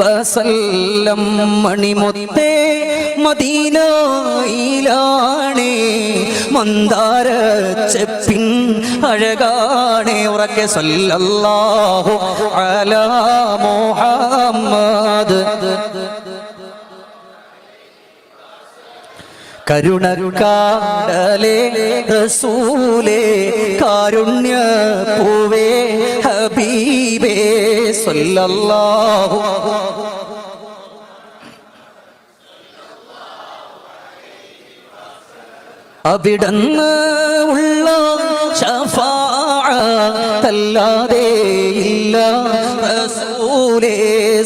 വസല്ലം. മണിമുത്തേ മദീനയിലാണേ. മന്ദാര ചെപ്പിൻ അഴകാണേ. ഉറക്കെ സല്ലല്ലാഹു അലാ മുഹമ്മദ്. കരുണരുകാടലേ റസൂലേ കാരുണ്യ പൂവേ ഹബീബേ സല്ലല്ലാഹു അവിടന്ന് ഉള്ള ഷഫാഅത്തല്ലാതെ ഇല്ല. റസൂലേ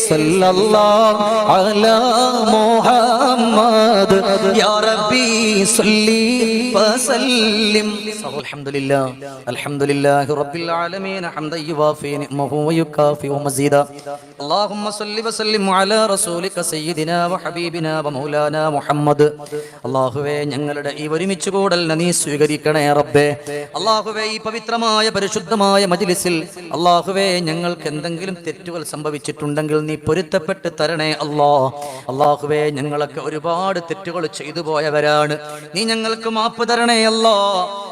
സല്ലല്ലാഹു അലാ മുഹമ്മദ് യാ റബ്ബി സല്ലി വസല്ലിം അൽഹംദുലില്ലാ അൽഹംദുലില്ലാഹി റബ്ബിൽ ആലമീൻ ഹംദൻ യുവാഫി നിഅമഹു വയുകാഫി മസീദാ اللهم صل وسلم على رسولك سيدنا وحبيبنا ومولانا മുഹമ്മദ് അല്ലാഹുവേ ഞങ്ങളുടെ ഈ ഒരുമിച്ച് കൂടൽ നീ സ്വീകരിക്കണേ റബ്ബേ അല്ലാഹുവേ ഈ പവിത്രമായ പരിശുദ്ധമായ മജ്ലിസിൽ അല്ലാഹുവേ ഞങ്ങൾക്ക് എന്തെങ്കിലും തെറ്റുകൾ സംഭവിച്ചിട്ടുണ്ടെങ്കിൽ നീ പൊരുത്തപ്പെട്ട് തരണേ അല്ലാ അല്ലാഹുവേ ഞങ്ങളൊക്കെ ഒരുപാട് തെറ്റുകൾ ചെയ്തു പോയവരാണ്. നീ ഞങ്ങൾക്ക് മാപ്പ് തരണേ അല്ലാ.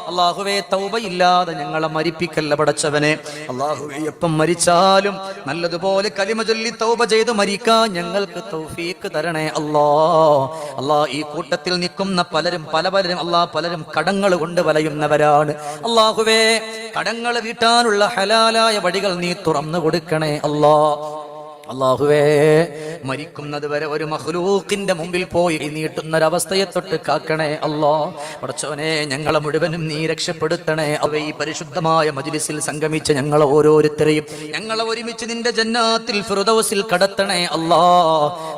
അള്ളാഹുവേ തൗബയില്ലാതെ ഞങ്ങളെ മരിപ്പിക്കല്ല പടച്ചവനെ. അള്ളാഹുവേ എപ്പം മരിച്ചാലും നല്ലതുപോലെ കലിമ ചൊല്ലി തൗബ ചെയ്ത് മരിക്കാൻ ഞങ്ങൾക്ക് തൗഫീക്ക് തരണേ അല്ലാ. അല്ലാ ഈ കൂട്ടത്തിൽ നിൽക്കുന്ന പലരും പല പലരും അല്ലാ പലരും കടങ്ങൾ കൊണ്ട് വലയുന്നവരാണ്. അള്ളാഹുവേ കടങ്ങൾ വീട്ടാനുള്ള ഹലാലായ വഴികൾ നീ തുറന്നു കൊടുക്കണേ അല്ലാ. അള്ളാഹുവേ മരിക്കുന്നത് വരെ ഒരു മഹ്ലൂക്കിന്റെ മുമ്പിൽ പോയി നീട്ടുന്നൊരവസ്ഥയെ തൊട്ട് കാക്കണേ അല്ലോ. പടച്ചവനെ ഞങ്ങളെ മുഴുവനും നീ രക്ഷപ്പെടുത്തണേ. അവ ഈ പരിശുദ്ധമായ മജ്ലിസിൽ സംഗമിച്ച് ഞങ്ങൾ ഓരോരുത്തരെയും ഞങ്ങളെ ഒരുമിച്ച് നിന്റെ ജന്നാത്തിൽ ഫിറുദൗസിൽ കടത്തണേ അല്ലാ.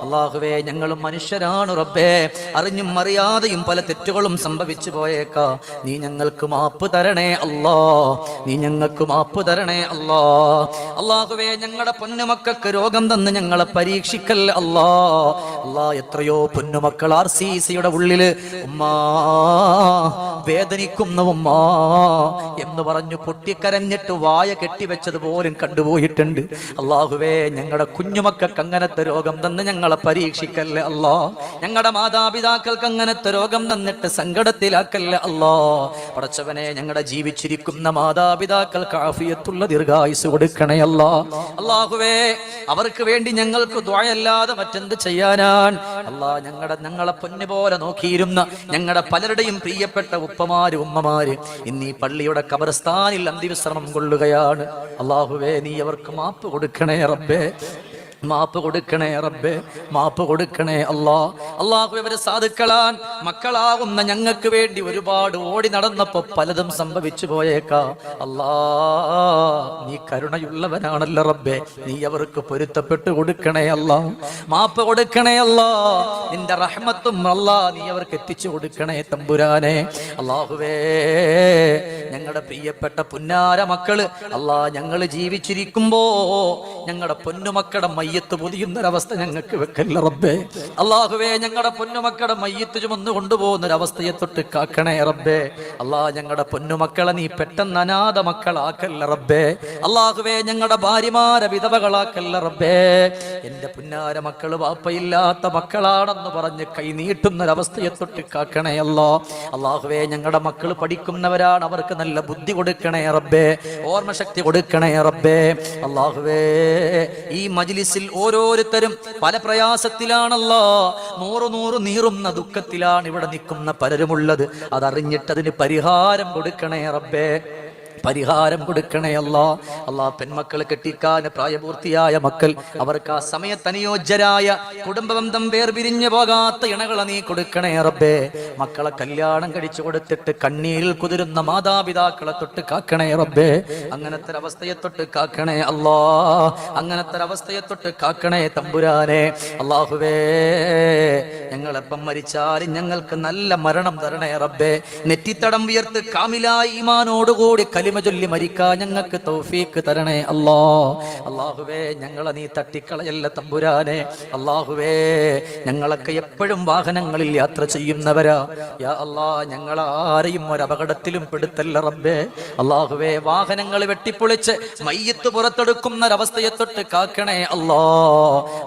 അള്ളാഹുവേ ഞങ്ങൾ മനുഷ്യരാണ് റബ്ബേ. അറിഞ്ഞും അറിയാതെയും പല തെറ്റുകളും സംഭവിച്ചു പോയേക്കാ. നീ ഞങ്ങൾക്ക് മാപ്പ് തരണേ അല്ലാ. നീ ഞങ്ങൾക്ക് മാപ്പ് തരണേ അല്ലാ. അള്ളാഹുവേ ഞങ്ങളുടെ പൊന്നുമക്കൾക്ക് രോഗം തന്ന് ഞങ്ങളെ പരീക്ഷിക്കല്ല അല്ലാ അല്ലാ എത്രയോ പൊന്നുമക്കൾ ആർ സി സിയുടെ ഉള്ളിൽ ഉമ്മാ വേദനിക്കുന്ന ഉമ്മാ എന്ന് പറഞ്ഞു പൊട്ടിക്കരഞ്ഞിട്ട് വായ കെട്ടിവെച്ചത് പോലും കണ്ടുപോയിട്ടുണ്ട്. അള്ളാഹുവേ ഞങ്ങളുടെ കുഞ്ഞുമക്കൾക്ക് അങ്ങനത്തെ രോഗം തന്ന് ഞങ്ങളെ പരീക്ഷിക്കല്ലേ അല്ലാ ഞങ്ങളുടെ മാതാപിതാക്കൾക്ക് അങ്ങനത്തെ രോഗം തന്നിട്ട് സങ്കടത്തിലാക്കല്ലേ അല്ലാ പടച്ചവനെ ഞങ്ങളുടെ ജീവിച്ചിരിക്കുന്ന മാതാപിതാക്കൾക്ക് ആഫിയത്തുള്ള ദീർഘായുസ് കൊടുക്കണേ അല്ലാ അള്ളാഹുവേ അവർക്ക് വേണ്ടി ഞങ്ങൾക്ക് ദ്വായല്ലാതെ മറ്റെന്ത് ചെയ്യാനാണ്? അല്ലാ ഞങ്ങളുടെ ഞങ്ങളെ പൊന്നു പോലെ നോക്കിയിരുന്ന ഞങ്ങളുടെ പലരുടെയും പ്രിയപ്പെട്ട ഉപ്പമാര് ഉമ്മമാര് ഇന്ന് ഈ പള്ളിയുടെ കബർസ്ഥാനിൽ അന്തിവിശ്രമം കൊള്ളുകയാണ്. അള്ളാഹുവേ നീ അവർക്ക് മാപ്പ് കൊടുക്കണേ റബ്ബേ. മാപ്പ് കൊടുക്കണേ റബ്ബേ മാപ്പ് കൊടുക്കണേ അല്ലാ. അള്ളാഹു ഇവരെ സാധുക്കളാൻ മക്കളാകുന്ന ഞങ്ങൾക്ക് വേണ്ടി ഒരുപാട് ഓടി നടന്നപ്പോ പലതും സംഭവിച്ചു പോയേക്കാ. അല്ലാ നീ കരുണയുള്ളവനാണല്ലോ റബ്ബേ നീ അവർക്ക് പൊരുത്തപ്പെട്ട് കൊടുക്കണേ അല്ലാ. മാപ്പ് കൊടുക്കണേ അല്ലാ നിന്റെ റഹ്മത്തും അല്ലാ നീ അവർക്ക് എത്തിച്ചു കൊടുക്കണേ തമ്പുരാനെ. അള്ളാഹുവേ ഞങ്ങളുടെ പ്രിയപ്പെട്ട പുന്നാര മക്കൾ അല്ലാ ഞങ്ങൾ ജീവിച്ചിരിക്കുമ്പോ ഞങ്ങളുടെ പൊന്നുമക്കളുടെ മയ്യത്ത് പൊതിയുന്നൊരവസ്ഥ ഞങ്ങൾക്ക് വെക്കല്ല റബ്ബേ. അള്ളാഹുവേ ഞങ്ങളുടെ പൊന്നുമക്കളുടെ മയ്യത്ത് ചുമന്ന് കൊണ്ടുപോകുന്ന ഒരവസ്ഥയെ തൊട്ട് കാക്കണേ റബ്ബേ. അള്ളാഹ് ഞങ്ങളുടെ പൊന്നുമക്കളെ നീ പെട്ടെന്ന് അനാഥ മക്കളാക്കല്ല റബ്ബേ. അള്ളാഹുവേ ഞങ്ങളുടെ ഭാര്യമാരെ വിധവകളാക്കല്ല റബ്ബേ. എന്റെ പുന്നാര മക്കൾ വാപ്പയില്ലാത്ത മക്കളാണെന്ന് പറഞ്ഞ് കൈ നീട്ടുന്നൊരവസ്ഥയെ തൊട്ട് കാക്കണേ അല്ലോ അള്ളാഹുവേ ഞങ്ങളുടെ മക്കൾ പഠിക്കുന്നവരാണ് അവർക്ക് നല്ല ബുദ്ധി കൊടുക്കണേ റബ്ബേ. ഓർമ്മശക്തി കൊടുക്കണേ റബ്ബേ. അള്ളാഹുവേ ഈ മജ്ലിസിൽ ഓരോരുത്തരും പല പ്രയാസത്തിലാണല്ലോ. നൂറു നൂറ് നീറുന്ന ദുഃഖത്തിലാണ് ഇവിടെ നിൽക്കുന്ന പലരുമുള്ളത്. അതറിഞ്ഞിട്ടതിന് പരിഹാരം കൊടുക്കണേ റബ്ബേ. പരിഹാരം കൊടുക്കണേ അല്ലാ. അല്ലാ പെൺമക്കൾ കെട്ടിക്കാൻ പ്രായപൂർത്തിയായ മക്കൾ അവർക്ക് ആ സമയത്ത് അനുയോജ്യരായ കുടുംബബന്ധം വേർപിരിഞ്ഞു പോകാത്ത ഇണകളെ നീ കൊടുക്കണേ റബ്ബേ. മക്കളെ കല്യാണം കഴിച്ചു കൊടുത്തിട്ട് കണ്ണീരിൽ കുതിരുന്ന മാതാപിതാക്കളെ തൊട്ട് കാക്കണേ റബ്ബേ. അങ്ങനത്തെ അവസ്ഥയെ തൊട്ട് കാക്കണേ അല്ലാ. അങ്ങനത്തെ അവസ്ഥയെ തൊട്ട് കാക്കണേ തമ്പുരാനെ. അള്ളാഹുവേ ഞങ്ങളെപ്പം മരിച്ചാലും ഞങ്ങൾക്ക് നല്ല മരണം തരണേ റബ്ബേ. നെറ്റിത്തടം ഉയർത്ത് കാമിലായി ഈമാനോടുകൂടി കലിമ ചൊല്ലി മരിക്കാൻ ഞങ്ങൾക്ക് തൗഫീക്ക് തരണേ അല്ലാ. അള്ളാഹുവേ ഞങ്ങളെ നീ തട്ടിക്കളയല്ല തമ്പുരാനെ. അള്ളാഹുവേ ഞങ്ങളൊക്കെ എപ്പോഴും വാഹനങ്ങളിൽ യാത്ര ചെയ്യുന്നവരാ. യാ അള്ളാ ഞങ്ങൾ ആരെയും ഒരു അപകടത്തിലും പെടുത്തല്ല റബ്ബേ. അള്ളാഹുവേ വാഹനങ്ങൾ വെട്ടിപ്പൊളിച്ച് മയ്യത്ത് പുറത്തെടുക്കുന്ന ഒരവസ്ഥയെ തൊട്ട് കാക്കണേ അല്ലോ.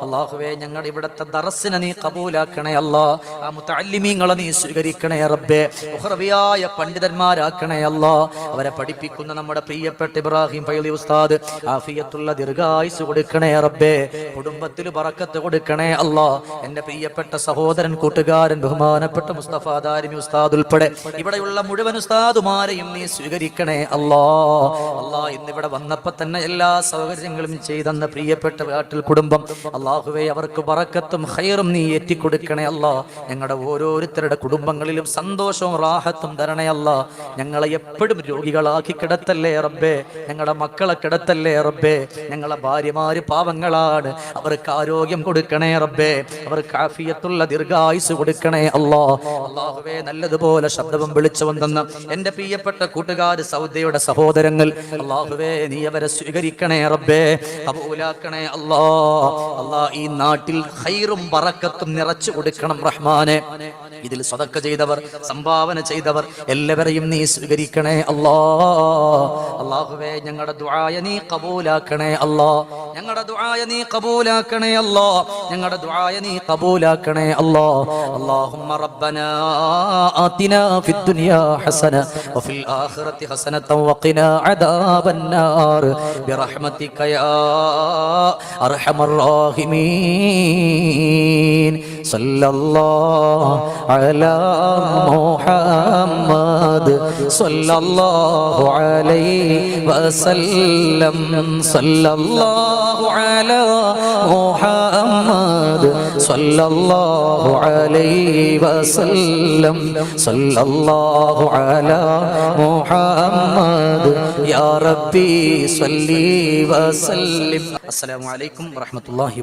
അള്ളാഹുവേ ഞങ്ങൾ ഇവിടുത്തെ ദറസിനെ നീ കബൂലാക്കണേ അല്ലാ ആ മുത്തല്ലിമീങ്ങളെ നീ സ്വീകരിക്കണേ റബ്ബേ. ഉഹ്റവിയായ പണ്ഡിതന്മാരാക്കണേ അല്ലാ അവരെ പഠിപ്പിക്കുന്ന നമ്മുടെ പ്രിയപ്പെട്ട ഇബ്രാഹിം ഫൈലി ഉസ്താദ് ആഫിയത്തുള്ള ദീർഘായുസ് കൊടുക്കണേ റബ്ബേ. കുടുംബത്തിൽ പറക്കത്ത് കൊടുക്കണേ അല്ലാ എന്റെ പ്രിയപ്പെട്ട സഹോദരൻ കൂട്ടുകാരൻ ബഹുമാനപ്പെട്ട മുസ്തഫ ദാരിമി ഉസ്താദ് ഉൾപ്പെടെ. ഇവിടെയുള്ള മുഴുവൻ ഉസ്താദുമാരെയും നീ സ്വീകരിക്കണേ അല്ലാ അല്ലാ ഇന്നിവിടെ വന്നപ്പോ തന്നെ എല്ലാ സൗകര്യങ്ങളും ചെയ്തെന്ന പ്രിയപ്പെട്ട വീട്ടിൽ കുടുംബം. അള്ളാഹുവെ അവർക്ക് പറക്കത്തും ഹൈറും നീ ഏറ്റിക്കൊടുക്കണേ അല്ലാ ഞങ്ങളുടെ ഓരോരുത്തരുടെ കുടുംബങ്ങളിലും സന്തോഷവും റാഹത്തും തരണേ അല്ലാ ഞങ്ങളെ എപ്പോഴും രോഗികളാക്കി കിടത്തല്ലേ റബ്ബേ. ഞങ്ങളുടെ മക്കളെ കിടത്തല്ലേ റബ്ബേ. ഞങ്ങളെ ഭാര്യമാര് പാവങ്ങളാണ്. അവർക്ക് ആരോഗ്യം കൊടുക്കണേ റബ്ബേ. അവർക്ക് ആഫിയത്തുള്ള ദീർഘായുസ് കൊടുക്കണേ അല്ലോ. അള്ളാഹുവേ നല്ലതുപോലെ ശബ്ദവും വിളിച്ചു വന്നെന്ന് എന്റെ പ്രിയപ്പെട്ട കൂട്ടുകാർ സൗദിയുടെ സഹോദരങ്ങൾ. അള്ളാഹുവേ നീ അവരെ സ്വീകരിക്കണേ റബ്ബേ. കബൂലാക്കണേ അല്ലാ. അല്ലാ ഈ നാട്ടിൽ ഹൈറും പറക്കത്തും നിറച്ചു കൊടുക്കണം വെക്കണം റഹ്മാനെ. ഇതിൽ സ്വതക്ക ചെയ്തവർ സംഭാവന ചെയ്തവർ എല്ലാവരെയും നീ സ്വീകരിക്കണേ അല്ലാ. അള്ളാഹുവേ ഞങ്ങളുടെ ദുആയ നീ കബൂലാക്കണേ അല്ലാ. ഞങ്ങളുടെ ദുആയ നീ കബൂലാക്കണേ അല്ലാ. ഞങ്ങളുടെ ദുആയ നീ കബൂലാക്കണേ അല്ലാ. അല്ലാഹുമ്മ റബ്ബനാ ആതിനാ ഫിദ് ദുനിയാ ഹസന വഫിൽ ആഖിറതി ഹസനത വഖിനാ അദാബന്നാർ ബിറഹ്മതിക യാ അർഹമർ റഹീമീൻ. സല്ലല്ലാഹു അലാ മുഹമ്മദ് സല്ലല്ലാഹു അലൈഹി വസല്ലം. സല്ലല്ലാഹു അലാ മുഹമ്മദ് സല്ലല്ലാഹു അലൈഹി വസല്ലം. സല്ലല്ലാഹു അലാ മുഹമ്മദ്. യാ റബ്ബി സല്ലി വസല്ലം. അസ്സലാമു അലൈക്കും വറഹ്മത്തുള്ളാഹി